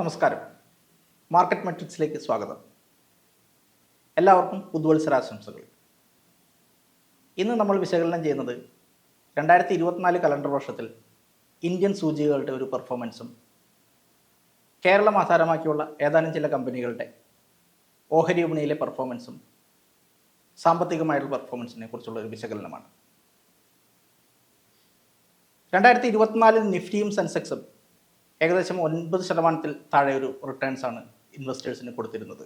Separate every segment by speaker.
Speaker 1: നമസ്കാരം. മാർക്കറ്റ് മെട്രിക്സിലേക്ക് സ്വാഗതം. എല്ലാവർക്കും പുതുവത്സരാശംസകൾ ഇന്ന് നമ്മൾ വിശകലനം ചെയ്യുന്നത് രണ്ടായിരത്തി ഇരുപത്തിനാല് കലണ്ടർ വർഷത്തിൽ ഇന്ത്യൻ സൂചികകളുടെ ഒരു പെർഫോമൻസും കേരളം ആധാരമാക്കിയുള്ള ഏതാനും ചില കമ്പനികളുടെ ഓഹരി വിപണിയിലെ പെർഫോമൻസും സാമ്പത്തികമായിട്ടുള്ള പെർഫോമൻസിനെ കുറിച്ചുള്ള ഒരു വിശകലനമാണ്. രണ്ടായിരത്തി ഇരുപത്തിനാലിൽ നിഫ്റ്റിയും സെൻസെക്സും ഏകദേശം ഒൻപത് ശതമാനത്തിൽ താഴെ ഒരു റിട്ടേൺസ് ആണ് ഇൻവെസ്റ്റേഴ്സിന് കൊടുത്തിരുന്നത്.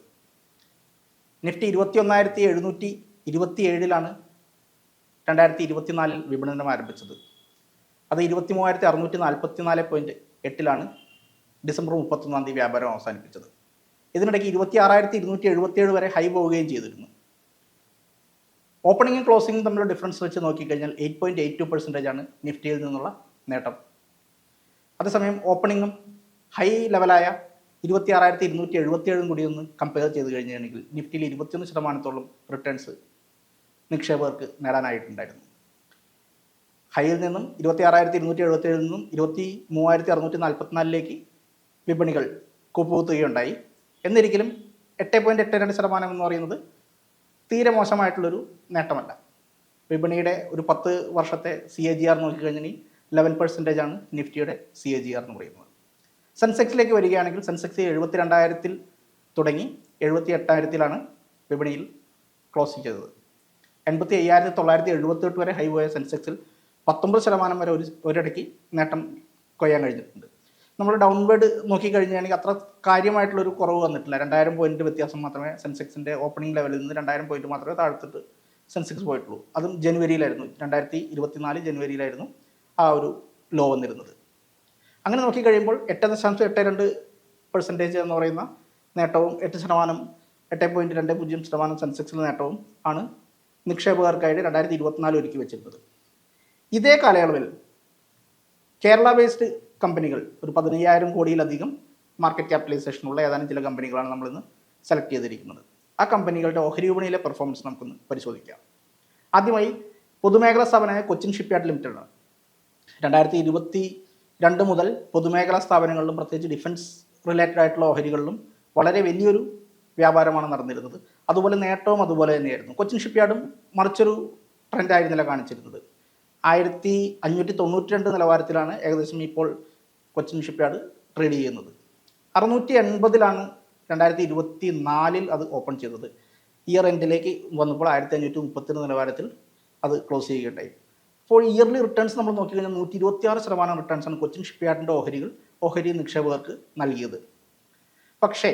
Speaker 1: നിഫ്റ്റി ഇരുപത്തി ഒന്നായിരത്തി എഴുന്നൂറ്റി ഇരുപത്തി ഏഴിലാണ് രണ്ടായിരത്തി ഇരുപത്തിനാലിൽ വിപണനം ആരംഭിച്ചത്. അത് ഇരുപത്തി മൂവായിരത്തി അറുന്നൂറ്റി നാൽപ്പത്തി നാല് പോയിന്റ് എട്ടിലാണ് ഡിസംബർ മുപ്പത്തൊന്നാം തീയതി വ്യാപാരം അവസാനിപ്പിച്ചത്. ഇതിനിടയ്ക്ക് ഇരുപത്തി ആറായിരത്തി ഇരുന്നൂറ്റി എഴുപത്തിയേഴ് വരെ ഹൈ പോവുകയും ചെയ്തിരുന്നു. ഓപ്പണിങ്ങും ക്ലോസിങ്ങും തമ്മിലുള്ള ഡിഫറൻസ് വെച്ച് നോക്കിക്കഴിഞ്ഞാൽ eight point eight two percentage ആണ് നിഫ്റ്റിയിൽ നിന്നുള്ള നേട്ടം. അതേസമയം ഓപ്പണിങ്ങും ഹൈ ലെവലായ ഇരുപത്തി ആറായിരത്തി ഇരുന്നൂറ്റി എഴുപത്തിയേഴും കൂടി ഒന്ന് കമ്പയർ ചെയ്ത് കഴിഞ്ഞിട്ടുണ്ടെങ്കിൽ നിഫ്റ്റിയിൽ ഇരുപത്തിയൊന്ന് ശതമാനത്തോളം റിട്ടേൺസ് നിക്ഷേപകർക്ക് നേടാനായിട്ടുണ്ടായിരുന്നു. ഹൈയിൽ നിന്നും ഇരുപത്തി ആറായിരത്തി ഇരുന്നൂറ്റി എഴുപത്തിയേഴിൽ നിന്നും ഇരുപത്തി മൂവായിരത്തി അറുന്നൂറ്റി നാൽപ്പത്തിനാലിലേക്ക് വിപണികൾ കൂപ്പുകുത്തുകയുണ്ടായി. എന്നിരിക്കലും എട്ട് പോയിന്റ് എട്ട് രണ്ട് ശതമാനം എന്ന് പറയുന്നത് തീരെ മോശമായിട്ടുള്ളൊരു നേട്ടമല്ല. വിപണിയുടെ ഒരു പത്ത് വർഷത്തെ സി എ ജി ആർ നോക്കിക്കഴിഞ്ഞാൽ ലെവൻ പെർസെന്റേജ് ആണ് നിഫ്റ്റിയുടെ സി എ ജി ആർ എന്ന് പറയുന്നത്. സെൻസെക്സിലേക്ക് വരികയാണെങ്കിൽ സെൻസെക്സ് എഴുപത്തി രണ്ടായിരത്തിൽ തുടങ്ങി എഴുപത്തി എട്ടായിരത്തിലാണ് വിപണിയിൽ ക്ലോസ് ചെയ്തത്. എൺപത്തി അയ്യായിരത്തി തൊള്ളായിരത്തി എഴുപത്തെട്ട് വരെ ഹൈ പോയ സെൻസെക്സിൽ പത്തൊമ്പത് ശതമാനം വരെ ഒരു ഒരിടയ്ക്ക് നേട്ടം കൊയ്യാൻ കഴിഞ്ഞിട്ടുണ്ട്. നമ്മൾ ഡൗൺവേർഡ് നോക്കിക്കഴിഞ്ഞാണെങ്കിൽ അത്ര കാര്യമായിട്ടുള്ളൊരു കുറവ് വന്നിട്ടില്ല. രണ്ടായിരം പോയിന്റ് വ്യത്യാസം മാത്രമേ സെൻസെക്സിന്റെ ഓപ്പണിംഗ് ലെവലിൽ നിന്ന് രണ്ടായിരം പോയിന്റ് മാത്രമേ താഴ്ത്തിട്ട് സെൻസെക്സ് പോയിട്ടുള്ളൂ. അതും ജനുവരിയിലായിരുന്നു. രണ്ടായിരത്തി ഇരുപത്തിനാല് ജനുവരിയിലായിരുന്നു ആ ഒരു ലോ വന്നിരുന്നത്. അങ്ങനെ നോക്കിക്കഴിയുമ്പോൾ എട്ട് ദശാംശം എട്ട് രണ്ട് പെർസെന്റേജ് എന്ന് പറയുന്ന നേട്ടവും എട്ട് ശതമാനം എട്ട് പോയിന്റ് രണ്ട് പൂജ്യം ശതമാനം സെൻസെക്സിൽ നേട്ടവും ആണ് നിക്ഷേപകർക്കായിട്ട് രണ്ടായിരത്തി ഇരുപത്തിനാല് ഒരുക്കി വെച്ചിരുന്നത്. ഇതേ കാലയളവിൽ കേരള ബേസ്ഡ് കമ്പനികൾ ഒരു പതിനയ്യായിരം കോടിയിലധികം മാർക്കറ്റ് ക്യാപിറ്റലൈസേഷനുള്ള ഏതാനും ചില കമ്പനികളാണ് നമ്മളിന്ന് സെലക്ട് ചെയ്തിരിക്കുന്നത്. ആ കമ്പനികളുടെ ഓഹരി വിപണിയിലെ പെർഫോമൻസ് നമുക്കൊന്ന് പരിശോധിക്കാം. ആദ്യമായി പൊതുമേഖലാ സ്ഥാപനമായ കൊച്ചിൻ ഷിപ്പ്യാർഡ് ലിമിറ്റഡ് ആണ്. രണ്ടായിരത്തി ഇരുപത്തി രണ്ട് മുതൽ പൊതുമേഖലാ സ്ഥാപനങ്ങളിലും പ്രത്യേകിച്ച് ഡിഫൻസ് റിലേറ്റഡ് ആയിട്ടുള്ള ഓഹരികളിലും വളരെ വലിയൊരു വ്യാപാരമാണ് നടന്നിരുന്നത്. അതുപോലെ നേട്ടവും അതുപോലെ തന്നെയായിരുന്നു. കൊച്ചിൻ ഷിപ്പ്യാർഡും മറിച്ചൊരു ട്രെൻഡായിരുന്നില്ല കാണിച്ചിരുന്നത്. ആയിരത്തി അഞ്ഞൂറ്റി തൊണ്ണൂറ്റി രണ്ട് നിലവാരത്തിലാണ് ഏകദേശം ഇപ്പോൾ കൊച്ചിൻ ഷിപ്പ്യാർഡ് ട്രേഡ് ചെയ്യുന്നത്. അറുന്നൂറ്റി എൺപതിലാണ് രണ്ടായിരത്തി ഇരുപത്തി നാലിൽ അത് ഓപ്പൺ ചെയ്തത്. ഇയർ എൻഡിലേക്ക് വന്നപ്പോൾ ആയിരത്തി അഞ്ഞൂറ്റി മുപ്പത്തിരണ്ട് നിലവാരത്തിൽ അത് ക്ലോസ് ചെയ്യുകയുണ്ടായി. അപ്പോൾ ഇയർലി റിട്ടേൺസ് നമ്മൾ നോക്കിക്കഴിഞ്ഞാൽ നൂറ്റി ഇരുപത്തിയാറ് ശതമാനം റിട്ടേൺസാണ് കൊച്ചിൻ ഷിപ്പ്യാർഡിന്റെ ഓഹരികൾ ഓഹരി നിക്ഷേപകർക്ക് നൽകിയത്. പക്ഷേ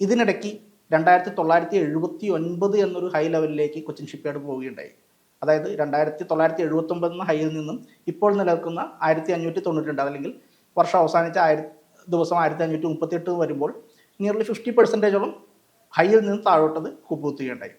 Speaker 1: ഇതിനിടയ്ക്ക് രണ്ടായിരത്തി തൊള്ളായിരത്തി എഴുപത്തി ഒൻപത് എന്നൊരു ഹൈ ലെവലിലേക്ക് കൊച്ചിൻ ഷിപ്പ്യാർഡ് പോവുകയുണ്ടായി. അതായത് രണ്ടായിരത്തി തൊള്ളായിരത്തി എഴുപത്തൊമ്പത് എന്ന ഹൈയിൽ നിന്നും ഇപ്പോൾ നിലനിൽക്കുന്ന ആയിരത്തി അഞ്ഞൂറ്റി തൊണ്ണൂറ്റി രണ്ട് അല്ലെങ്കിൽ വർഷം അവസാനിച്ച ആയിര ദിവസം ആയിരത്തി അഞ്ഞൂറ്റി മുപ്പത്തി എട്ട് വരുമ്പോൾ നിയർലി ഫിഫ്റ്റി പെർസെന്റേജോളം ഹൈയിൽ നിന്ന് താഴോട്ടത് കുപ്പുകുത്തുകയുണ്ടായി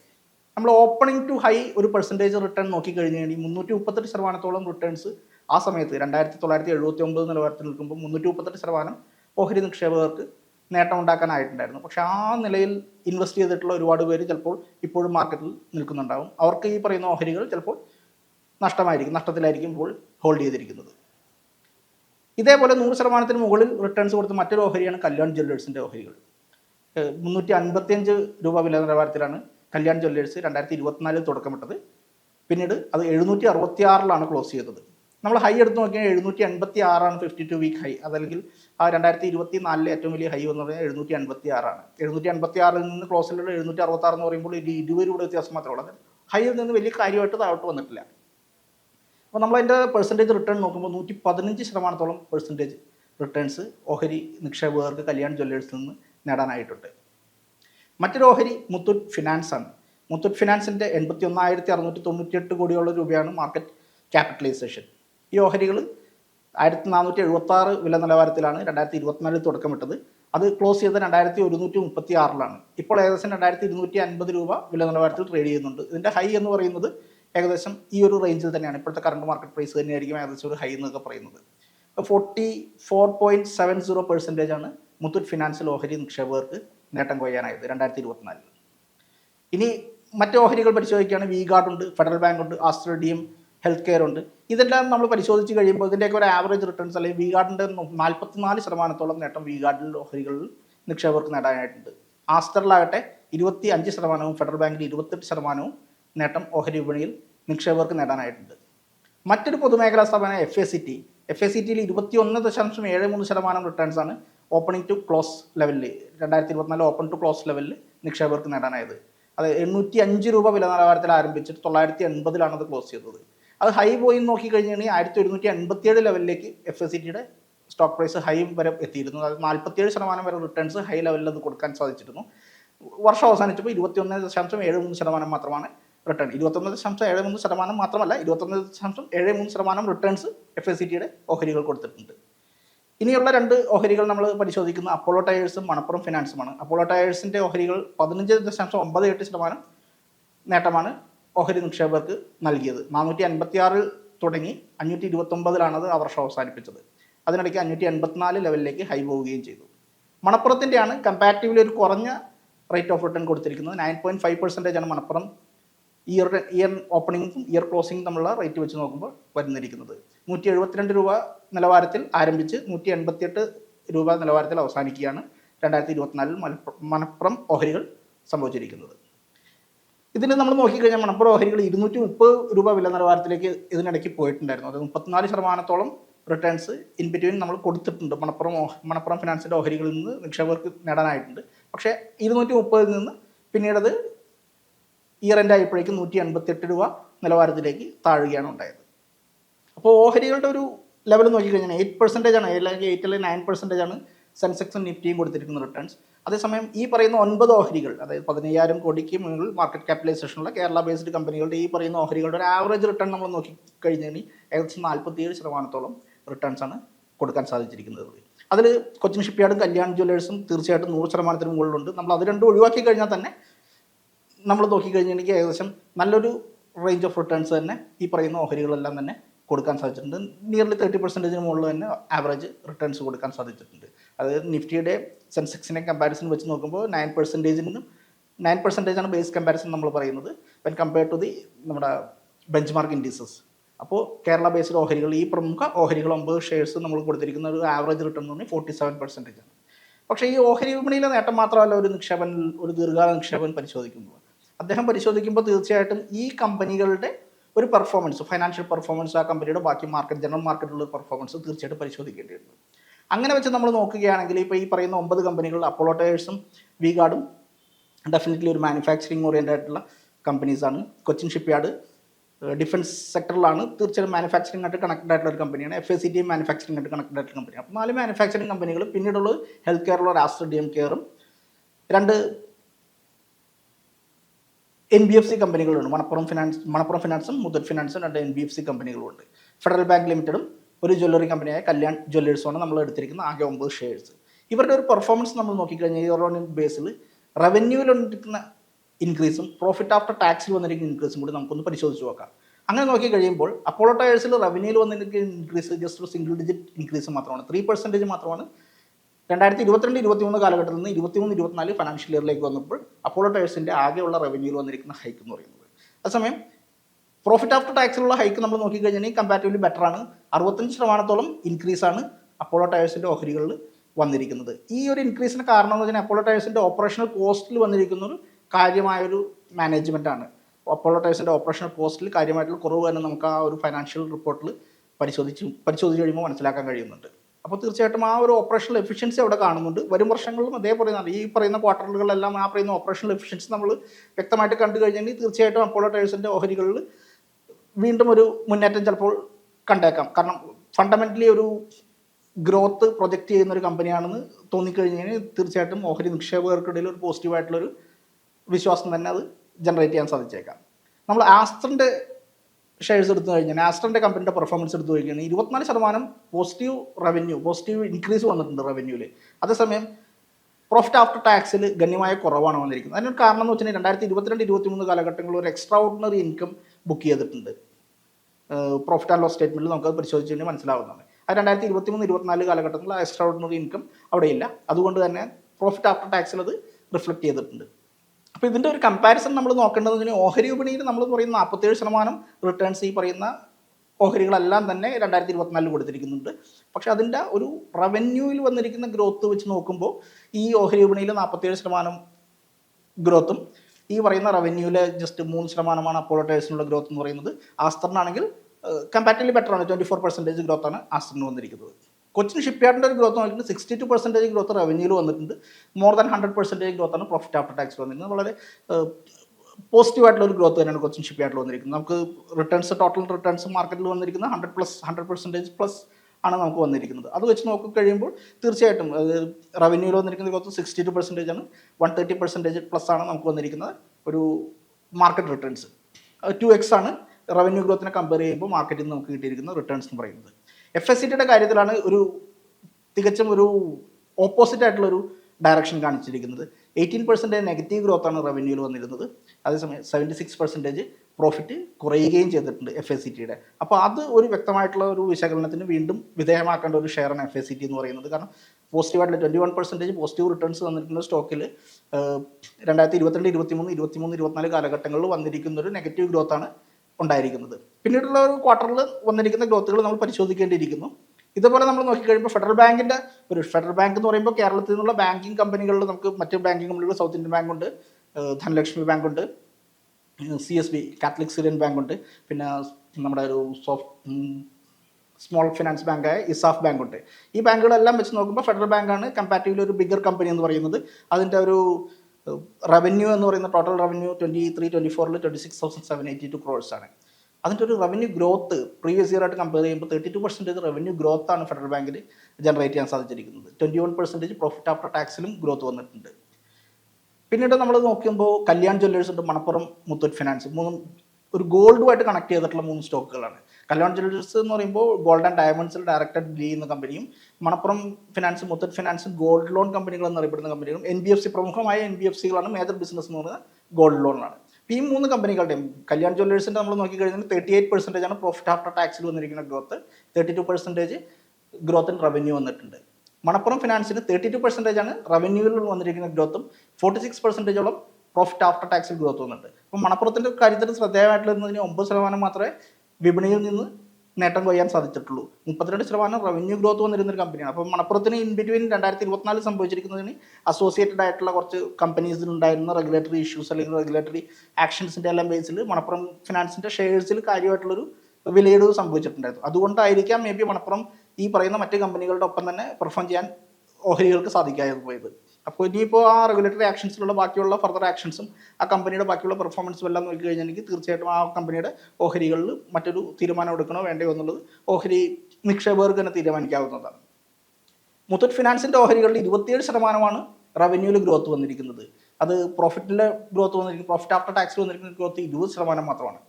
Speaker 1: നമ്മൾ ഓപ്പണിംഗ് ടു ഹൈ ഒരു പെർസെന്റേജ് റിട്ടേൺ നോക്കിക്കഴിഞ്ഞ് കഴിഞ്ഞാൽ മുന്നൂറ്റി മുപ്പത്തെട്ട് ശതമാനത്തോളം റിട്ടേൺസ് ആ സമയത്ത് രണ്ടായിരത്തി തൊള്ളായിരത്തി എഴുപത്തി ഒമ്പത് നിലവാരത്തിൽ നിൽക്കുമ്പോൾ മുന്നൂറ്റി മുപ്പത്തെട്ട് ശതമാനം ഓഹരി നിക്ഷേപകർക്ക് നേട്ടം ഉണ്ടാക്കാനായിട്ടുണ്ടായിരുന്നു. പക്ഷേ ആ നിലയിൽ ഇൻവെസ്റ്റ് ചെയ്തിട്ടുള്ള ഒരുപാട് പേര് ചിലപ്പോൾ ഇപ്പോഴും മാർക്കറ്റിൽ നിൽക്കുന്നുണ്ടാവും. അവർക്ക് ഈ പറയുന്ന ഓഹരികൾ ചിലപ്പോൾ നഷ്ടമായിരിക്കും നഷ്ടത്തിലായിരിക്കും ഇപ്പോൾ ഹോൾഡ് ചെയ്തിരിക്കുന്നത്. ഇതേപോലെ നൂറ് ശതമാനത്തിന് മുകളിൽ റിട്ടേൺസ് കൊടുത്ത മറ്റൊരു ഓഹരിയാണ് കല്യാൺ ജ്വല്ലേഴ്സിന്റെ ഓഹരികൾ. മുന്നൂറ്റി അൻപത്തിയഞ്ച് രൂപ വില നിലവാരത്തിലാണ് കല്യാൺ ജ്വല്ലേഴ്സ് രണ്ടായിരത്തി ഇരുപത്തിനാലിൽ തുടക്കമിട്ടത്. പിന്നീട് അത് എഴുന്നൂറ്റി അറുപത്തി ആറിലാണ് ക്ലോസ് ചെയ്തത്. നമ്മൾ ഹൈ എടുത്ത് നോക്കിയാൽ എഴുന്നൂറ്റി എൺപത്തി ആറാണ് ഫിഫ്റ്റി ടു വീക്ക് ഹൈ അതല്ലെങ്കിൽ ആ രണ്ടായിരത്തി ഇരുപത്തി നാലിലെ ഏറ്റവും വലിയ ഹൈ എന്ന് പറഞ്ഞാൽ എഴുന്നൂറ്റി എൺപത്തി ആറാണ് എഴുന്നൂറ്റി എൺപത്തി ആറിൽ നിന്ന് ക്ലോസിലുള്ള എഴുന്നൂറ്റി അറുപത്തി ആറ് എന്ന് പറയുമ്പോൾ ഒരു ഇരുപത് രൂപയുടെ വ്യത്യാസം മാത്രമേ ഉള്ളൂ. ഹൈയിൽ നിന്ന് വലിയ കാര്യമായിട്ട് താഴോട്ട് വന്നിട്ടില്ല. അപ്പോൾ നമ്മൾ അതിന്റെ പെർസെന്റേജ് റിട്ടേൺ നോക്കുമ്പോൾ നൂറ്റി പതിനഞ്ച് ശതമാനത്തോളം പെർസെന്റേജ് റിട്ടേൺസ് ഓഹരി നിക്ഷേപകർക്ക് കല്യാൺ ജ്വല്ലേഴ്സിൽ നിന്ന് നേടാനായിട്ടുണ്ട്. മറ്റൊരു ഓഹരി മുത്തൂറ്റ് ഫിനാൻസ് ആണ്. മുത്തൂറ്റ് ഫിനാൻസിന്റെ എൺപത്തി ഒന്നായിരത്തി അറുന്നൂറ്റി തൊണ്ണൂറ്റി എട്ട് കോടിയോളം രൂപയാണ് മാർക്കറ്റ് ക്യാപിറ്റലൈസേഷൻ ഈ ഓഹരികൾ ആയിരത്തി നാനൂറ്റി എഴുപത്തി ആറ് വില നിലവാരത്തിലാണ് രണ്ടായിരത്തി ഇരുപത്തിനാലിൽ തുടക്കമിട്ടത്. അത് ക്ലോസ് ചെയ്ത് രണ്ടായിരത്തി ഒരുന്നൂറ്റി മുപ്പത്തി ആറിലാണ് ഇപ്പോൾ ഏകദേശം രണ്ടായിരത്തി ഇരുന്നൂറ്റി അൻപത് രൂപ വില നിലവാരത്തിൽ ട്രേഡ് ചെയ്യുന്നുണ്ട്. ഇതിന്റെ ഹൈ എന്ന് പറയുന്നത് ഏകദേശം ഈ ഒരു റേഞ്ചിൽ തന്നെയാണ്. ഇപ്പോഴത്തെ കറണ്ട് മാർക്കറ്റ് പ്രൈസ് തന്നെയായിരിക്കും ഏകദേശം ഒരു ഹൈ എന്നൊക്കെ പറയുന്നത്. Forty four point seven zero percentage ആണ് മുത്തൂറ്റ് ഫിനാൻഷ്യൽ ഓഹരി നിക്ഷേപകർക്ക് നേട്ടം കൊയ്യാനായത് രണ്ടായിരത്തി ഇരുപത്തിനാലിൽ ഇനി മറ്റ് ഓഹരികൾ പരിശോധിക്കുകയാണ് വി ഗാർഡ് ഉണ്ട് ഫെഡറൽ ബാങ്ക് ഉണ്ട് ആസ്ട്രേഡിയം ഹെൽത്ത് കെയർ ഉണ്ട്. ഇതെല്ലാം നമ്മൾ പരിശോധിച്ച് കഴിയുമ്പോൾ ഇതിന്റെയൊക്കെ ഒരു ആവറേജ് റിട്ടേൺസ് അല്ലെങ്കിൽ വി ഗാർഡിന്റെ നാൽപ്പത്തിനാല് ശതമാനത്തോളം നേട്ടം വി ഗാർഡിൽ ഓഹരികളിൽ നിക്ഷേപകർക്ക് നേടാനായിട്ടുണ്ട്. ആസ്റ്ററിലാകട്ടെ ഇരുപത്തി അഞ്ച് ശതമാനവും ഫെഡറൽ ബാങ്കിൽ ഇരുപത്തെട്ട് ശതമാനവും നേട്ടം ഓഹരി വിപണിയിൽ നിക്ഷേപകർക്ക് നേടാനായിട്ടുണ്ട്. മറ്റൊരു പൊതുമേഖലാ സ്ഥാപനം F A C T F A C ടിയിൽ ഇരുപത്തി ഒന്ന് ദശാംശം ഏഴ് മൂന്ന് ശതമാനം റിട്ടേൺസാണ് ഓപ്പണിംഗ് ടു ക്ലോസ് ലെവലിൽ രണ്ടായിരത്തി ഇരുപത്തിനാല് ഓപ്പൺ ടു ക്ലോസ് ലെവലിൽ നിക്ഷേപകർക്ക് നേടാനായത്. അത് എണ്ണൂറ്റി അഞ്ച് രൂപ വില നിലവാരത്തിൽ ആരംഭിച്ചിട്ട് തൊള്ളായിരത്തി എൺപതിലാണ് അത് ക്ലോസ് ചെയ്തത്. അത് ഹൈ പോയി നോക്കി കഴിഞ്ഞാൽ ആയിരത്തി ഒരുന്നൂറ്റി എൺപത്തിയേഴ് ലെവലിലേക്ക് എഫ് എസ് സി ടിയുടെ സ്റ്റോക്ക് പ്രൈസ് ഹൈ വരെ എത്തിയിരുന്നു. അതായത് നാൽപ്പത്തിയേഴ് ശതമാനം വരെ റിട്ടേൺസ് ഹൈ ലെവലിൽ അത് കൊടുക്കാൻ സാധിച്ചിരുന്നു. വർഷം അവസാനിച്ചപ്പോൾ ഇരുപത്തിയൊന്ന് ദശാംശം ഏഴ് മൂന്ന് ശതമാനം മാത്രമാണ് റിട്ടേൺ ഇരുപത്തൊന്ന് ദശാംശം ഏഴ് മൂന്ന് ശതമാനം മാത്രമല്ല ഇരുപത്തൊന്ന് ദശാംശം ഏഴ് മൂന്ന് ശതമാനം റിട്ടേൺസ് എഫ് എസ് സി ടിയുടെ ഓഹരികൾ കൊടുത്തിട്ടുണ്ട്. ഇനിയുള്ള രണ്ട് ഓഹരികൾ നമ്മൾ പരിശോധിക്കുന്ന. അപ്പോളോ ടയേഴ്സും മണപ്പുറം ഫിനാൻസുമാണ് അപ്പോളോ ടയേഴ്സിന്റെ ഓഹരികൾ പതിനഞ്ച് ദശാംശം ഒമ്പത് എട്ട് ശതമാനം നേട്ടമാണ് ഓഹരി നിക്ഷേപകർക്ക് നൽകിയത്. നാനൂറ്റി അൻപത്തി ആറിൽ തുടങ്ങി അഞ്ഞൂറ്റി ഇരുപത്തൊമ്പതിലാണത് ആ വർഷം അവസാനിപ്പിച്ചത്. അതിനിടയ്ക്ക് അഞ്ഞൂറ്റി എൺപത്തിനാല് ലെവലിലേക്ക് ഹൈ പോവുകയും ചെയ്തു. മണപ്പുറത്തിന്റെയാണ് കമ്പാരിറ്റീവ്ലി ഒരു കുറഞ്ഞ റേറ്റ് ഓഫ് റിട്ടേൺ കൊടുത്തിരിക്കുന്നത്. നയൻ പോയിന്റ് ഫൈവ് പെർസെന്റേജാണ് മണപ്പുറം ഇയർ ഇയർ ഓപ്പണിംഗും ഇയർ ക്ലോസിംഗും തമ്മിലുള്ള റേറ്റ് വെച്ച് നോക്കുമ്പോൾ വരുന്നിരിക്കുന്നത്. നൂറ്റി എഴുപത്തിരണ്ട് രൂപ നിലവാരത്തിൽ ആരംഭിച്ച് നൂറ്റി എൺപത്തിയെട്ട് രൂപ നിലവാരത്തിൽ അവസാനിക്കുകയാണ് രണ്ടായിരത്തി ഇരുപത്തിനാലിൽ മലപ്പുറം ഓഹരികൾ സംഭവിച്ചിരിക്കുന്നത്. ഇതിന് നമ്മൾ നോക്കിക്കഴിഞ്ഞാൽ മണപ്പുറം ഓഹരികൾ ഇരുന്നൂറ്റി മുപ്പത് രൂപ വില നിലവാരത്തിലേക്ക് ഇതിനിടയ്ക്ക് പോയിട്ടുണ്ടായിരുന്നു. അത് മുപ്പത്തിനാല് ശതമാനത്തോളം റിട്ടേൺസ് ഇൻ ബിറ്റ്വീൻ നമ്മൾ കൊടുത്തിട്ടുണ്ട്. മണപ്പുറം മണപ്പുറം ഫിനാൻസിന്റെ ഓഹരികളിൽ നിന്ന് നിക്ഷേപകർക്ക് നേടാനായിട്ടുണ്ട്. പക്ഷേ ഇരുന്നൂറ്റി മുപ്പതിൽ നിന്ന് പിന്നീടത് ഇയർ എൻഡ് ആയപ്പോഴേക്കും നൂറ്റി എൺപത്തെട്ട് രൂപ നിലവാരത്തിലേക്ക് താഴുകയാണ് ഉണ്ടായത്. അപ്പോൾ ഓഹരികളുടെ ഒരു ലെവൽ നോക്കിക്കഴിഞ്ഞാൽ എയ്റ്റ് പെർസെന്റേജ് ആണ്. അല്ലെങ്കിൽ എയ്റ്റ് അല്ലെങ്കിൽ നയൻ പെർസെന്റേജ് ആണ് സെൻസെക്സും നിഫ്റ്റിയും കൊടുത്തിരിക്കുന്ന റിട്ടേൺസ് അതേസമയം ഈ പറയുന്ന ഒൻപത് ഓഹരികൾ അതായത് പതിനയ്യായിരം കോടിക്ക് മുകളിൽ മാർക്കറ്റ് ക്യാപിറ്റലൈസേഷനുള്ള കേരള ബേസ്ഡ് കമ്പനികളുടെ ഈ പറയുന്ന ഓഹരികളുടെ ഒരു ആവറേജ് റിട്ടേൺ നമ്മൾ നോക്കി കഴിഞ്ഞാൽ ഏകദേശം നാൽപ്പത്തിയേഴ് ശതമാനത്തോളം റിട്ടേൺസ് ആണ് കൊടുക്കാൻ സാധിച്ചിരിക്കുന്നത് അതിൽ കൊച്ചിൻ ഷിപ്പ്യാർഡും കല്യാൺ ജ്വല്ലേഴ്സും തീർച്ചയായിട്ടും നൂറ് ശതമാനത്തിന് മുകളിലുണ്ട്. നമ്മൾ അത് രണ്ടും ഒഴിവാക്കി കഴിഞ്ഞാൽ തന്നെ നമ്മൾ നോക്കിക്കഴിഞ്ഞിട്ടുണ്ടെങ്കിൽ ഏകദേശം നല്ലൊരു റേഞ്ച് ഓഫ് റിട്ടേൺസ് തന്നെ ഈ പറയുന്ന ഓഹരികളെല്ലാം തന്നെ കൊടുക്കാൻ സാധിച്ചിട്ടുണ്ട്. നിയർലി തേർട്ടി പെർസെന്റേജിന് മുകളിൽ തന്നെ ആവറേജ് റിട്ടേൺസ് കൊടുക്കാൻ സാധിച്ചിട്ടുണ്ട്. അതായത് നിഫ്റ്റിയുടെ സെൻസെക്സിനെ കമ്പാരിസൺ വെച്ച് നോക്കുമ്പോൾ നയൻ നിന്നും നയൻ പെർസെന്റേജ് ആണ് ബേസ് കമ്പാരിസൺ നമ്മൾ പറയുന്നത്. വെൻ കമ്പയർ ടു ദി നമ്മുടെ ബെഞ്ച് മാർക്ക് ഇൻഡീസസ് അപ്പോൾ കേരള ബേസ്ഡ് ഓഹരികൾ ഈ പ്രമുഖ ഓഹരികൾ ഒമ്പത് ഷെയർസ് നമ്മൾ കൊടുത്തിരിക്കുന്ന ഒരു ആവറേജ് റിട്ടേൺ എന്ന് പറഞ്ഞാൽ ഫോർട്ടി സെവൻ പെർസെന്റേജ് ആണ്. പക്ഷേ ഈ ഓഹരി വിപണിയിലെ നേട്ടം മാത്രമല്ല ഒരു നിക്ഷേപൻ ഒരു ദീർഘകാല നിക്ഷേപൻ പരിശോധിക്കുമ്പോൾ. അദ്ദേഹം പരിശോധിക്കുമ്പോൾ തീർച്ചയായിട്ടും ഈ കമ്പനികളുടെ ഒരു പെർഫോമൻസ് ഫൈനാൻഷ്യൽ പെർഫോമൻസ് ആ കമ്പനിയുടെ ബാക്കി മാർക്കറ്റ് ജനറൽ മാർക്കറ്റിലുള്ള പെർഫോമൻസ് തീർച്ചയായിട്ടും പരിശോധിക്കേണ്ടിയിരുന്നു അങ്ങനെ വെച്ച് നമ്മൾ നോക്കുകയാണെങ്കിൽ ഇപ്പോൾ ഈ പറയുന്ന ഒമ്പത് കമ്പനികൾ അപ്പോളോ ടയേഴ്സും വി ഗാർഡും ഡെഫിനറ്റ്ലി ഒരു മാനുഫാക്ചറിങ് ഓറിയന്റ് ആയിട്ടുള്ള കമ്പനീസാണ് കൊച്ചിൻ ഷിപ്പ്യാർഡ് ഡിഫൻസ് സെക്ടറിലാണ് തീർച്ചയായും മാനുഫാക്ചറിംഗ് ആയിട്ട് കണക്റ്റഡ് ആയിട്ടുള്ള ഒരു കമ്പനിയാണ്. F A C T manufacturing ആയിട്ട് കണക്റ്റഡ് ആയിട്ടുള്ള കമ്പനിയാണ് അപ്പോൾ നാല് മാനുഫാക്ചറിംഗ് കമ്പനികളും പിന്നീടുള്ള ഹെൽത്ത് കെയറുള്ള രാഷ്ട്ര കെയറും രണ്ട് എൻ ബി എഫ് സി കമ്പനികളുണ്ട് മണപ്പുറം ഫിനാൻസ് മണപ്പുറം ഫിനാൻസും മുത്തൂറ്റ് ഫിനാൻസും രണ്ട് എൻ ബി എഫ് സി കമ്പനികളുണ്ട് ഫെഡറൽ ബാങ്ക് ലിമിറ്റഡും ഒരു ജ്വല്ലറി കമ്പനിയായ കല്യാൺ ജ്വല്ലേഴ്സുമാണ് നമ്മൾ എടുത്തിരിക്കുന്ന ആകെ ഒമ്പത് ഷെയർസ് ഇവരുടെ ഒരു പെർഫോമൻസ് നമ്മൾ നോക്കിക്കഴിഞ്ഞാൽ ഇയർ ഓൺ ബേസിൽ റവന്യൂവിലുണ്ടിരിക്കുന്ന ഇൻക്രീസും പ്രോഫിറ്റ് ആഫ്റ്റർ ടാക്സിൽ വന്നിരിക്കുന്ന ഇൻക്രീസും കൂടി നമുക്കൊന്ന് പരിശോധിച്ച് നോക്കാം. അങ്ങനെ നോക്കി കഴിയുമ്പോൾ അപ്പോളോ ടയേഴ്സിൽ റവന്യൂവിൽ വന്നിരിക്കുന്ന ഇൻക്രീസ് ജസ്റ്റ് ഒരു സിംഗിൾ ഡിജിറ്റ് ഇൻക്രീസ് മാത്രമാണ്. ത്രീ പെർസെന്റേജ് മാത്രമാണ് രണ്ടായിരത്തി ഇരുപത്തിരണ്ട് ഇരുപത്തി മൂന്ന് കാലഘട്ടത്തിൽ നിന്ന് ഇരുപത്തിമൂന്ന് ഇരുപത്തിനാല് ഫൈനാൻഷ്യൽ ഇയറിലേക്ക് വന്നപ്പോൾ അപ്പോളോ ടയേഴ്സിന്റെ ആകെയുള്ള റവന്യൂവിൽ വന്നിരിക്കുന്ന ഹൈക്ക് എന്ന് പറയുന്നത്. അതേസമയം പ്രോഫിറ്റ് ആഫ്റ്റർ ടാക്സിലുള്ള ഹൈക്ക് നമ്മൾ നോക്കിക്കഴിഞ്ഞാൽ കമ്പാരിറ്റീവ്ലി ബെറ്റർ ആണ്. അറുപത്തഞ്ച് ശതമാനത്തോളം ഇൻക്രീസ് ആണ് അപ്പോളോ ടയേഴ്സിന്റെ ഓഹരികളിൽ വന്നിരിക്കുന്നത്. ഈ ഒരു ഇൻക്രീസിന് കാരണം എന്ന് വെച്ചാൽ അപ്പോളോ ടയേഴ്സിന്റെ ഓപ്പറേഷണൽ കോസ്റ്റിൽ വന്നിരിക്കുന്ന ഒരു കാര്യമായൊരു ആണ്. അപ്പോളോ ടയേഴ്സിന്റെ ഓപ്പറേഷണൽ കോസ്റ്റിൽ കാര്യമായിട്ടുള്ള കുറവ് തന്നെ നമുക്ക് ആ ഒരു ഫൈനാൻഷ്യൽ റിപ്പോർട്ടിൽ പരിശോധിച്ച് പരിശോധിച്ച് കഴിയുമ്പോൾ മനസ്സിലാക്കാൻ കഴിയുന്നുണ്ട്. അപ്പോൾ തീർച്ചയായിട്ടും ആ ഒരു ഓപ്പറേഷണൽ എഫിഷ്യൻസി അവിടെ കാണുന്നുണ്ട്. വരും വർഷങ്ങളിലും അതേപോലെ ഈ പറയുന്ന ക്വാർട്ടറുകളെല്ലാം ആ പറയുന്ന ഓപ്പറേഷണൽ എഫിഷ്യൻസി നമ്മൾ വ്യക്തമായിട്ട് കണ്ടു കഴിഞ്ഞെങ്കിൽ തീർച്ചയായിട്ടും അപ്പോളോ ടയേഴ്സിന്റെ ഓഹരികളിൽ വീണ്ടും ഒരു മുന്നേറ്റം ചിലപ്പോൾ കണ്ടേക്കാം. കാരണം ഫണ്ടമെന്റലി ഒരു ഗ്രോത്ത് പ്രൊജക്റ്റ് ചെയ്യുന്ന ഒരു കമ്പനിയാണെന്ന് തോന്നിക്കഴിഞ്ഞാൽ തീർച്ചയായിട്ടും ഓഹരി നിക്ഷേപകർക്കിടയിൽ ഒരു പോസിറ്റീവായിട്ടുള്ളൊരു വിശ്വാസം തന്നെ അത് ജനറേറ്റ് ചെയ്യാൻ സാധിച്ചേക്കാം. നമ്മൾ ആസ്ട്രന്റെ ഷെയർസ് എടുത്തു കഴിഞ്ഞാൽ ആസ്ട്രന്റെ കമ്പനിയുടെ പെർഫോമൻസ് എടുത്തു കഴിഞ്ഞാൽ ഇരുപത്തിനാല് ശതമാനം പോസിറ്റീവ് റവന്യൂ പോസിറ്റീവ് ഇൻക്രീസ് വന്നിട്ടുണ്ട് റവന്യൂവിൽ അതേസമയം പ്രോഫിറ്റ് ആഫ്റ്റർ ടാക്സിൽ ഗണ്യമായ കുറവാണ് വന്നിരിക്കുന്നത്. അതിനൊരു കാരണം എന്ന് വെച്ചാൽ രണ്ടായിരത്തി ഇരുപത്തിരണ്ട് ഇരുപത്തിമൂന്ന് കാലഘട്ടങ്ങളിൽ ഒരു എക്സ്ട്രാ ഓർഡിനറി ഇൻകം ബുക്ക് ചെയ്തിട്ടുണ്ട് പ്രോഫിറ്റ് ആൻഡ് ലോസ് സ്റ്റേറ്റ്മെന്റിൽ നമുക്കത് പരിശോധിച്ച് കഴിഞ്ഞാൽ മനസ്സിലാവുന്നതാണ്. അത് രണ്ടായിരത്തി ഇരുപത്തിമൂന്ന് ഇരുപത്തിനാല് കാലഘട്ടത്തിൽ ആ എക്സ്ട്രാ ഓർഡിനറി ഇൻകം അവിടെയില്ല. അതുകൊണ്ട് തന്നെ പ്രോഫിറ്റ് ആഫ്റ്റർ ടാക്സിൽ അത് റിഫ്ലക്റ്റ് ചെയ്തിട്ടുണ്ട്. അപ്പോൾ ഇതിന്റെ ഒരു കമ്പാരിസൺ നമ്മൾ നോക്കേണ്ടത് ഓഹരി വിപണിയിൽ നമ്മൾ പറയുന്ന നാൽപ്പത്തേഴ് ശതമാനം റിട്ടേൺസ് ഈ പറയുന്ന ഓഹരികളെല്ലാം തന്നെ രണ്ടായിരത്തി ഇരുപത്തിനാലിൽ കൊടുത്തിരിക്കുന്നുണ്ട്. പക്ഷെ അതിന്റെ ഒരു റവന്യൂവിൽ വന്നിരിക്കുന്ന ഗ്രോത്ത് വെച്ച് നോക്കുമ്പോൾ ഈ ഓഹരി വിപണിയിൽ നാൽപ്പത്തേഴ് ശതമാനം ഗ്രോത്തും ഈ പറയുന്ന റവന്യൂവിൽ ജസ്റ്റ് മൂന്ന് ശതമാനമാണ് അപ്പോളോ ടയേഴ്സിനുള്ള ഗ്രോത്ത് എന്ന് പറയുന്നത്. ആസ്റ്ററിനാണെങ്കിൽ കമ്പാരിറ്റീവ്ലി ബെറ്ററാണ് ട്വന്റി ഫോർ പെർസെന്റേജ് ഗ്രോത്താണ് ആസ്റ്ററിന് വന്നിരിക്കുന്നത്. കൊച്ചിൻ ഷിപ്പ്യാർഡിന്റെ ഒരു ഗ്രോത്ത് നോക്കിയിട്ട് സിക്സ്റ്റി ടു പെർസെന്റേജ് ഗ്രോത്ത് റവന്യൂവിൽ വന്നിട്ടുണ്ട് മോർ ദാൻ ഹൺഡ്രഡ് പെർസെന്റേജ് ഗ്രോത്താണ് പ്രോഫിറ്റ് ആഫ്റ്റർ ടാക്സ് വന്നിരിക്കുന്നത്. വളരെ പോസിറ്റീവ് ആയിട്ടുള്ള ഒരു ഗ്രോത്ത് തന്നെയാണ് കൊച്ചിൻ ഷിപ്പ്യാർഡിൽ വന്നിരിക്കുന്നത്. നമുക്ക് റിട്ടേൺസ് ടോട്ടൽ റിട്ടേൺസ് മാർക്കറ്റിൽ വന്നിരിക്കുന്നത് hundred plus hundred percentage plus ആണ് നമുക്ക് വന്നിരിക്കുന്നത്. അത് വെച്ച് നോക്കി കഴിയുമ്പോൾ തീർച്ചയായിട്ടും റവന്യൂവിൽ വന്നിരിക്കുന്ന ഗ്രോത്ത് സിക്സ്റ്റി ടു പെർസെന്റേജ് ആണ്. വൺ തേർട്ടി പെർസെന്റേജ് പ്ലസ് ആണ് നമുക്ക് വന്നിരിക്കുന്നത് ഒരു മാർക്കറ്റ് റിട്ടേൺസ് ടു എക്സ് ആണ് റവന്യൂ ഗ്രോത്തിനെ കമ്പയർ ചെയ്യുമ്പോൾ മാർക്കറ്റിൽ നിന്ന് നമുക്ക് കിട്ടിയിരിക്കുന്ന റിട്ടേൺസ് എന്ന് പറയുന്നത്. എഫ് എസ് സിറ്റിയുടെ കാര്യത്തിലാണ് ഒരു തികച്ചും ഒരു ഓപ്പോസിറ്റ് ആയിട്ടുള്ള ഒരു ഡയറക്ഷൻ കാണിച്ചിരിക്കുന്നത്. എയ്റ്റീൻ പെർസെന്റേജ് നെഗറ്റീവ് ഗ്രോത്ത് ആണ് റവന്യൂവിൽ വന്നിരുന്നത്. അതേസമയം സെവന്റി സിക്സ് പെർസെന്റേജ് പ്രോഫിറ്റ് കുറയുകയും ചെയ്തിട്ടുണ്ട് എഫ് എസ് സി ടിയുടെ അപ്പോൾ അത് ഒരു വ്യക്തമായിട്ടുള്ള ഒരു വിശകലനത്തിന് വീണ്ടും വിധേയമാക്കേണ്ട ഒരു ഷെയറാണ് എഫ് എസ് സി ടി എന്ന് പറയുന്നത്. കാരണം പോസിറ്റീവായിട്ടുള്ള twenty one percentage positive returns വന്നിരിക്കുന്ന സ്റ്റോക്കിൽ രണ്ടായിരത്തി ഇരുപത്തിരണ്ട് ഇരുപത്തിമൂന്ന് ഇരുപത്തിമൂന്ന് ഇരുപത്തിനാല് കാലഘട്ടങ്ങളിൽ വന്നിരിക്കുന്ന ഒരു നെഗറ്റീവ് ഗ്രോത്താണ് ഉണ്ടായിരിക്കുന്നത്. പിന്നീടുള്ള ഒരു ക്വാർട്ടറിൽ വന്നിരിക്കുന്ന ഗ്രോത്തുകൾ നമ്മൾ പരിശോധിക്കേണ്ടിയിരിക്കുന്നു. ഇതുപോലെ നമ്മൾ നോക്കിക്കഴിയുമ്പോൾ ഫെഡറൽ ബാങ്കിന്റെ ഒരു ഫെഡറൽ ബാങ്ക് എന്ന് പറയുമ്പോൾ കേരളത്തിൽ നിന്നുള്ള ബാങ്കിങ് കമ്പനികളിൽ നമുക്ക് മറ്റ് ബാങ്കിങ് കമ്പനികൾ സൗത്ത് ഇന്ത്യൻ ബാങ്ക് ഉണ്ട് ധനലക്ഷ്മി ബാങ്ക് ഉണ്ട് C S B Catholic Syrian bank ഉണ്ട് പിന്നെ നമ്മുടെ ഒരു സോഫ്റ്റ് സ്മോൾ ഫിനാൻസ് ബാങ്കായ ഇസാഫ് ബാങ്ക് ഉണ്ട്. ഈ ബാങ്കുകളെല്ലാം വെച്ച് നോക്കുമ്പോൾ ഫെഡറൽ ബാങ്കാണ് കമ്പാരിറ്റീവ്ലി ഒരു ബിഗർ കമ്പനി എന്ന് പറയുന്നത്. അതിന്റെ ഒരു റവന്യൂ എന്ന് പറയുന്ന total revenue twenty three twenty ഫോറിൽ twenty six thousand seven eighty two crores ആണ്. അതിന്റെ ഒരു റവന്യൂ ഗ്രോത്ത് പ്രീവിയസ് ഇയർ ആയിട്ട് കമ്പയർ ചെയ്യുമ്പോൾ thirty two percentage revenue growth ആണ് ഫെഡറൽ ബാങ്കിൽ ജനറേറ്റ് ചെയ്യാൻ സാധിച്ചിരിക്കുന്നത്. Twenty one percentage profit after ടാക്സിലും growth വന്നിട്ടുണ്ട്. പിന്നീട് നമ്മൾ നോക്കുമ്പോൾ കല്യാൺ ജ്വല്ലേഴ്സ് ഉണ്ട് മണപ്പുറം മുത്തൂറ്റ് ഫിനാൻസ് മൂന്നും ഒരു ഗോൾഡുമായിട്ട് കണക്ട് ചെയ്തിട്ടുള്ള മൂന്ന് സ്റ്റോക്കുകളാണ്. കല്യാൺ ജ്വല്ലേഴ്സ് എന്ന് പറയുമ്പോൾ ഗോൾഡ് ആൻഡ് ഡയമണ്ട്സിൽ ഡയറക്റ്റ് ഡീൽ ചെയ്യുന്ന കമ്പനിയും Manappuram finance Muthoot finance gold loan കമ്പനികൾ എന്നറിയപ്പെടുന്ന കമ്പനികളും എൻ ബി എഫ് സി പ്രമുഖമായ എൻ ബി എഫ് സികളാണ് മേജർ ബിസിനസ് എന്ന് പറയുന്നത് ഗോൾഡ് ലോണാണ് ഈ മൂന്ന് കമ്പനികളുടെയും കല്യാൺ ജ്വല്ലേഴ്സിന്റെ നമ്മൾ നോക്കിക്കഴിഞ്ഞാൽ തേർട്ടി എയ്റ്റ് പെർസെന്റേജ് ആണ് പ്രോഫിറ്റ് ആഫ്റ്റർ ടാക്സിൽ വന്നിരിക്കുന്ന growth thirty two percentage growth in revenue വന്നിട്ടുണ്ട്. മണപ്പുറം ഫിനാൻസിന് തേർട്ടി ടു പെർസെന്റേജ് ആണ് റവന്യൂവിൽ വന്നിരിക്കുന്ന ഗ്രോത്തും ഫോർട്ടി സിക്സ് പെർസെന്റേജോളം പ്രോഫിറ്റ് ആഫ്റ്റർ ടാക്സിൽ ഗ്രോത്ത് വന്നിട്ടുണ്ട് അപ്പം മണപ്പുറത്തിന്റെ കാര്യത്തിൽ ശ്രദ്ധേയമായിട്ടുള്ളതിന് ഒമ്പത് ശതമാനം മാത്രമേ വിപണിയിൽ നിന്ന് നേട്ടം കൊയ്യാൻ സാധിച്ചിട്ടുള്ളൂ. മുപ്പത്തിരണ്ട് ശതമാനം റവന്യൂ ഗ്രോത്ത് വന്നിരുന്ന ഒരു കമ്പനിയാണ് അപ്പോൾ മണപ്പുറത്തിന് ഇൻ ബിറ്റ്വീൻ രണ്ടായിരത്തി ഇരുപത്തിനാല് സംഭവിച്ചിരിക്കുന്നതിന് അസോസിയേറ്റഡ് ആയിട്ടുള്ള കുറച്ച് കമ്പനീസിൽ ഉണ്ടായിരുന്ന റെഗുലേറ്ററി ഇഷ്യൂസ് അല്ലെങ്കിൽ റെഗുലേറ്ററി ആക്ഷൻസിന്റെ എല്ലാം ബേസിൽ മണപ്പുറം ഫിനാൻസിന്റെ ഷെയർസിൽ കാര്യമായിട്ടുള്ളൊരു വിലയിടിവ് സംഭവിച്ചിട്ടുണ്ടായിരുന്നു. അതുകൊണ്ടായിരിക്കാം മേ ബി മണപ്പുറം ഈ പറയുന്ന മറ്റ് കമ്പനികളുടെ ഒപ്പം തന്നെ പെർഫോം ചെയ്യാൻ ഓഹരികൾക്ക് സാധിക്കാതെ പോയത്. അപ്പോൾ ഇനിയിപ്പോൾ ആ റെഗുലേറ്ററി ആക്ഷൻസിലുള്ള ബാക്കിയുള്ള ഫർദർ ആക്ഷൻസും ആ കമ്പനിയുടെ ബാക്കിയുള്ള പെർഫോമൻസും എല്ലാം നോക്കി കഴിഞ്ഞിട്ടുണ്ടെങ്കിൽ തീർച്ചയായിട്ടും ആ കമ്പനിയുടെ ഓഹരികളിൽ മറ്റൊരു തീരുമാനം എടുക്കണോ വേണ്ടയോ എന്നുള്ളത് ഓഹരി നിക്ഷേപകർക്ക് തന്നെ തീരുമാനിക്കാവുന്നതാണ്. മുത്തൂറ്റ് ഫിനാൻസിന്റെ ഓഹരികളിൽ ഇരുപത്തിയേഴ് ശതമാനമാണ് റവന്യൂവിൽ ഗ്രോത്ത് വന്നിരിക്കുന്നത്. അത് പ്രോഫിറ്റിന്റെ ഗ്രോത്ത് വന്നിരിക്കുന്നത് പ്രോഫിറ്റ് ആഫ്റ്റർ ടാക്സിൽ വന്നിരിക്കുന്ന ഗ്രോത്ത് ഇരുപത് ശതമാനം മാത്രമാണ്.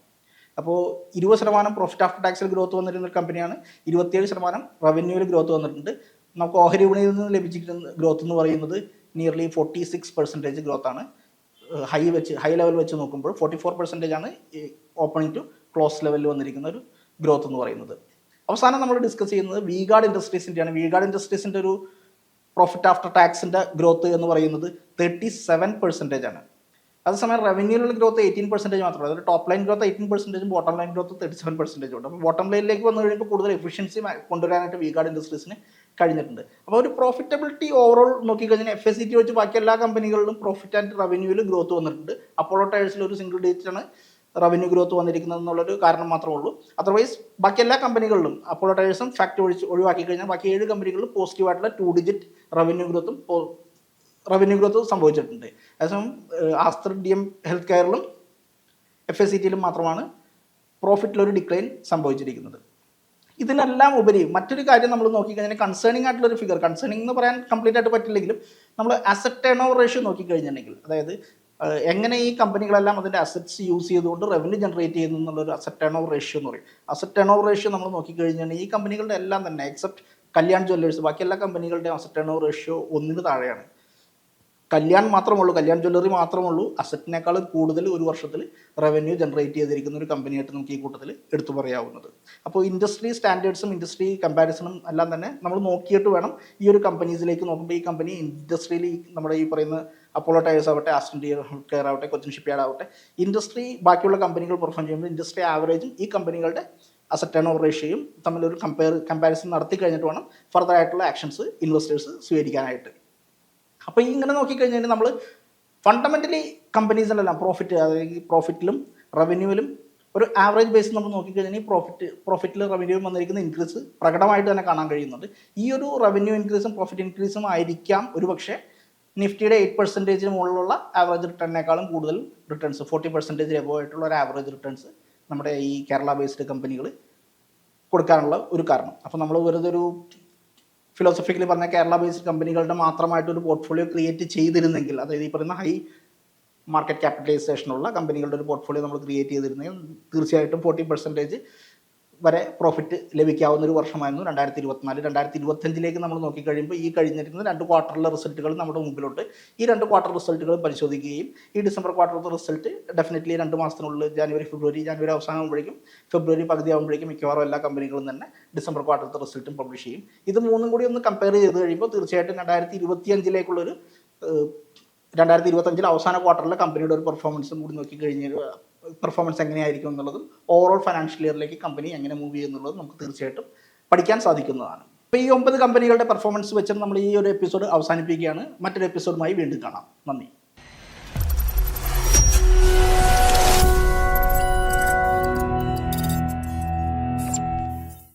Speaker 1: അപ്പോൾ ഇരുപത് ശതമാനം പ്രോഫിറ്റ് ആഫ്റ്റർ ടാക്സിൽ ഗ്രോത്ത് വന്നിരുന്ന ഒരു കമ്പനിയാണ് ഇരുപത്തിയേഴ് ശതമാനം റവന്യൂവിൽ ഗ്രോത്ത് വന്നിട്ടുണ്ട്. നമുക്ക് ഓഹരി വിപണിയിൽ നിന്ന് ലഭിച്ചിരിക്കുന്ന ഗ്രോത്ത് എന്ന് പറയുന്നത് nearly forty six percentage growth ആണ് ഹൈ വെച്ച് ഹൈ ലെവൽ വെച്ച് നോക്കുമ്പോൾ ഫോർട്ടി ഫോർ പെർസെന്റേജ് ആണ് ഓപ്പണിംഗ് ടു ക്ലോസ് ലെവലിൽ വന്നിരിക്കുന്ന ഒരു ഗ്രോത്ത് എന്ന് പറയുന്നത്. അവസാനം നമ്മൾ ഡിസ്കസ് ചെയ്യുന്നത് വീഗാർഡ് ഇൻഡസ്ട്രീസിന്റെയാണ് വീഗാർഡ് ഇൻഡസ്ട്രീസിന്റെ ഒരു പ്രോഫിറ്റ് ആഫ്റ്റർ ടാക്സിന്റെ ഗ്രോത്ത് എന്ന് പറയുന്നത് തേർട്ടി സെവൻ പെർസെന്റേജ് ആണ്. അതേസമയം റവന്യൂലുള്ള ഗ്രോത്ത് എയ്റ്റീൻ പെർസെന്റേജ് മാത്രമേ അതായത് top line growth eighteen പെർസെന്റേജും bottom line growth thirty seven percentage ഉണ്ട്. അപ്പോൾ ബോട്ടം ലൈനിലേക്ക് വന്നു കഴിയുമ്പോൾ കൂടുതൽ എഫിഷ്യൻസി കൊണ്ടുവരാനായിട്ട് വീഗാർഡ് ഇൻഡസ്ട്രീസിന് കഴിഞ്ഞിട്ടുണ്ട്. അപ്പോൾ ഒരു പ്രോഫിറ്റബിലിറ്റി ഓവറോൾ നോക്കിക്കഴിഞ്ഞാൽ എഫ് എസ് സി ടി വെച്ച് ബാക്കി എല്ലാ കമ്പനികളിലും പ്രോഫിറ്റ് ആൻഡ് റവന്യൂവിൽ ഗ്രോത്ത് വന്നിട്ടുണ്ട്. അപ്പോളോ ടയേഴ്സിൽ ഒരു സിംഗിൾ ആണ് റവന്യൂ ഗ്രോത്ത് വന്നിരിക്കുന്നത് എന്നുള്ളൊരു കാരണം മാത്രമേ ഉള്ളൂ. അതർവൈസ് ബാക്കി എല്ലാ കമ്പനികളിലും അപ്പോളോ ടയേഴ്സും ഫാക്ടറി ഒഴിച്ച് ഒഴിവാക്കി കഴിഞ്ഞാൽ ബാക്കി ഏഴ് കമ്പനികളിലും പോസിറ്റീവ് ആയിട്ടുള്ള ടു ഡിജിറ്റ് റവന്യൂ ഗ്രോത്തും റവന്യൂ ഗ്രോത്ത് സംഭവിച്ചിട്ടുണ്ട്. അതേസമയം ആസ്ത്ര ഡി എം ഹെൽത്ത് കെയറിലും എഫ് എസ് സി ടിയിലും മാത്രമാണ് പ്രോഫിറ്റിലൊരു ഡിക്ലൈൻ സംഭവിച്ചിരിക്കുന്നത്. ഇതിനെല്ലാം ഉപരി മറ്റൊരു കാര്യം നമ്മൾ നോക്കിക്കഴിഞ്ഞാൽ കൺസേണിംഗ് ആയിട്ടുള്ളൊരു ഫിഗർ കൺസേണിംഗ് എന്ന് പറയാൻ കംപ്ലീറ്റ് ആയിട്ട് പറ്റില്ലെങ്കിലും നമ്മൾ അസറ്റ് ടേൺ ഓവർ റേഷ്യോ നോക്കിക്കഴിഞ്ഞിട്ടുണ്ടെങ്കിൽ അതായത് എങ്ങനെ ഈ കമ്പനികളെല്ലാം അതിന്റെ അസറ്റ്സ് യൂസ് ചെയ്തുകൊണ്ട് റവന്യൂ ജനറേറ്റ് ചെയ്യുന്നു എന്നുള്ളൊരു അസറ്റ് ടേൺ ഓവർ റേഷ്യോ എന്ന് പറയും. അസറ്റ് ടേൺ ഓവർ റേഷ്യോ നമ്മൾ നോക്കിക്കഴിഞ്ഞാൽ ഈ കമ്പനികളുടെ എല്ലാം തന്നെ എക്സെപ്റ്റ് കല്യാൺ ജ്വല്ലേഴ്സ് ബാക്കി എല്ലാ കമ്പനികളുടെയും അസറ്റ് ടേൺ ഓവർ റേഷ്യോ ഒന്നിന് താഴെയാണ്. കല്യാൺ മാത്രമുള്ളൂ കല്യാൺ ജ്വല്ലറി മാത്രമുള്ളൂ അസറ്റിനേക്കാൾ കൂടുതൽ ഒരു വർഷത്തിൽ റവന്യൂ ജനറേറ്റ് ചെയ്തിരിക്കുന്ന ഒരു കമ്പനിയായിട്ട് നമുക്ക് ഈ കൂട്ടത്തിൽ എടുത്തു പറയാവുന്നത്. അപ്പോൾ ഇൻഡസ്ട്രി സ്റ്റാൻഡേർഡ്സും ഇൻഡസ്ട്രി കമ്പാരിസണും എല്ലാം തന്നെ നമ്മൾ നോക്കിയിട്ട് വേണം ഈ ഒരു കമ്പനീസിലേക്ക് നോക്കുമ്പോൾ ഈ കമ്പനി ഇൻഡസ്ട്രിയിൽ നമ്മുടെ ഈ പറയുന്ന അപ്പോളോ ടയേഴ്സ് ആവട്ടെ ആസ്റ്റൻ കെയർ ആവട്ടെ കൊച്ചിൻ ഷിപ്പ്യാർഡ് ആവട്ടെ ഇൻഡസ്ട്രി ബാക്കിയുള്ള കമ്പനികൾ പെർഫോം ചെയ്യുമ്പോൾ ഇൻഡസ്ട്രി ആവറേജും ഈ കമ്പനികളുടെ അസറ്റ് ടേൺ ഓവർ റേഷ്യയും തമ്മിലൊരു കമ്പയർ കമ്പാരിസൺ നടത്തി കഴിഞ്ഞിട്ട് വേണം ഫർദർ ആയിട്ടുള്ള ആക്ഷൻസ് ഇൻവെസ്റ്റേഴ്സ് സ്വീകരിക്കാനായിട്ട്. അപ്പോൾ ഇങ്ങനെ നോക്കിക്കഴിഞ്ഞാൽ നമ്മൾ ഫണ്ടമെന്റലി കമ്പനീസിലെല്ലാം പ്രോഫിറ്റ് അതായത് പ്രോഫിറ്റിലും റവന്യൂവിലും ഒരു ആവറേജ് ബേസിൽ നമ്മൾ നോക്കിക്കഴിഞ്ഞാൽ ഈ പ്രോഫിറ്റ് പ്രോഫിറ്റിൽ റവന്യൂവിൽ വന്നിരിക്കുന്ന ഇൻക്രീസ് പ്രകടമായിട്ട് തന്നെ കാണാൻ കഴിയുന്നുണ്ട്. ഈ ഒരു റവന്യൂ ഇൻക്രീസും പ്രോഫിറ്റ് ഇൻക്രീസും ആയിരിക്കാം ഒരു പക്ഷേ നിഫ്റ്റിയുടെ എയ്റ്റ് പെർസെന്റേജിന് മുകളിലുള്ള ആവറേജ് റിട്ടേണിനേക്കാളും കൂടുതൽ റിട്ടേൺസ് ഫോർട്ടി പെർസെന്റേജ് എബോ ആയിട്ടുള്ള ഒരു ആവറേജ് റിട്ടേൺസ് നമ്മുടെ ഈ കേരള ബേസ്ഡ് കമ്പനികൾ കൊടുക്കാനുള്ള ഒരു കാരണം. അപ്പോൾ നമ്മൾ വെറുതെ ഒരു ഫിലോസഫിക്കലി പറഞ്ഞ കേരള ബേസ്ഡ് കമ്പനികളുടെ മാത്രമായിട്ട് ഒരു പോർട്ട്ഫോളിയോ ക്രിയേറ്റ് ചെയ്തിരുന്നെങ്കിൽ അതായത് ഈ പറയുന്ന ഹൈ മാർക്കറ്റ് ക്യാപിറ്റലൈസേഷനുള്ള കമ്പനികളുടെ ഒരു പോർട്ട്ഫോളിയോ നമ്മൾ ക്രിയേറ്റ് ചെയ്തിരുന്നെങ്കിൽ തീർച്ചയായിട്ടും ഫോർട്ടി പെർസെന്റേജ് വരെ പ്രോഫിറ്റ് ലഭിക്കാവുന്ന ഒരു വർഷമായിരുന്നു രണ്ടായിരത്തി ഇരുപത്തിനാല് രണ്ടായിരത്തി ഇരുപത്തഞ്ചിലേക്ക് നമ്മൾ നോക്കിക്കഴിയുമ്പോൾ ഈ കഴിഞ്ഞിരിക്കുന്ന രണ്ട് ക്വാർട്ടറിലെ റിസൾട്ടുകൾ നമ്മുടെ മുമ്പിലോട്ട് ഈ രണ്ട് ക്വാർട്ടർ റിസൾട്ടുകൾ പരിശോധിക്കുകയും ഈ ഡിസംബർ ക്വാർട്ടറിലെ റിസൾട്ട് ഡെഫിനറ്റ്ലി രണ്ട് മാസത്തിനുള്ളിൽ ജാനുവരി ഫെബ്രുവരി ജാനുവരി അവസാനമാകുമ്പോഴേക്കും ഫെബ്രുവരി പകുതി ആകുമ്പോഴേക്കും മിക്കവാറും എല്ലാ കമ്പനികളും തന്നെ ഡിസംബർ ക്വാർട്ടറിലത്തെ റിസൾട്ടും പബ്ലിഷ് ചെയ്യും. ഇത് മൂന്നും കൂടി ഒന്ന് കമ്പയർ ചെയ്ത് കഴിയുമ്പോൾ തീർച്ചയായിട്ടും രണ്ടായിരത്തി ഇരുപത്തി അഞ്ചിലേക്കുള്ളൊരു രണ്ടായിരത്തി ഇരുപത്തഞ്ചിൽ അവസാന ക്വാർട്ടറിലെ കമ്പനിയുടെ ഒരു പെർഫോമൻസും കൂടി നോക്കി കഴിഞ്ഞാൽ പെർഫോമൻസ് എങ്ങനെയായിരിക്കും എന്നുള്ളതും ഓവറോൾ ഫൈനാൻഷ്യൽ ഇയറിലേക്ക് കമ്പനി എങ്ങനെ മൂവ് ചെയ്യുന്നുള്ളതും നമുക്ക് തീർച്ചയായിട്ടും പഠിക്കാൻ സാധിക്കുന്നതാണ്. അപ്പോൾ ഈ ഒമ്പത് കമ്പനികളുടെ പെർഫോമൻസ് വെച്ച് നമ്മൾ ഈ ഒരു എപ്പിസോഡ് അവസാനിപ്പിക്കുകയാണ്. മറ്റൊരു എപ്പിസോഡുമായി വീണ്ടും കാണാം. നന്ദി.